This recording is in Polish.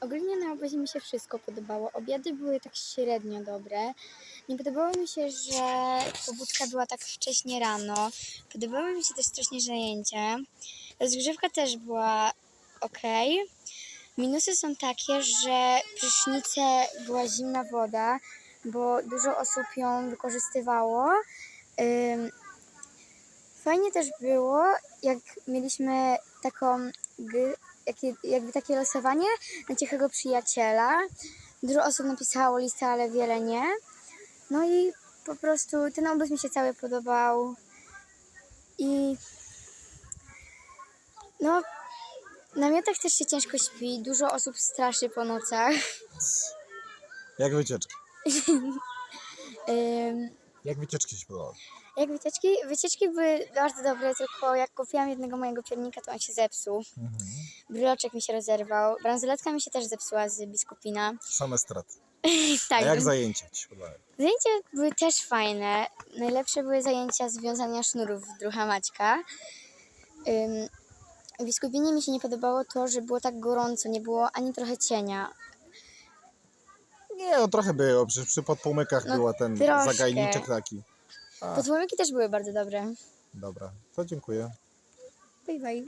Ogólnie na obozie mi się wszystko podobało. Obiady były tak średnio dobre. Nie podobało mi się, że pobudka była tak wcześnie rano. Podobały mi się też strasznie zajęcia. Rozgrzewka też była ok. Minusy są takie, że prysznice była zimna woda, bo dużo osób ją wykorzystywało. Fajnie też było, jak mieliśmy taką, jakie- jakby takie losowanie na cichego przyjaciela. Dużo osób napisało listę, ale wiele nie. No i po prostu ten obóz mi się cały podobał. I no, w namiotach też się ciężko śpi. Dużo osób straszy po nocach. Jak wycieczki? Ym, Jak wycieczki się podobały? Jak wycieczki? Wycieczki były bardzo dobre, tylko jak kupiłam jednego mojego piernika, to on się zepsuł. Mhm. Bryloczek mi się rozerwał. Bransoletka mi się też zepsuła z biskupina. Same straty. Tak, A jak zajęcia ci się podobały? zajęcia były też fajne. Najlepsze były zajęcia związania sznurów druha Maćka. Ym, w biskupinie mi się nie podobało to, że było tak gorąco, nie było ani trochę cienia. Nie, no trochę było, przecież przy podpłomykach No, była ten troszkę. zagajniczek taki. A, Podłomyki też były bardzo dobre. dobra, to dziękuję. Bye bye.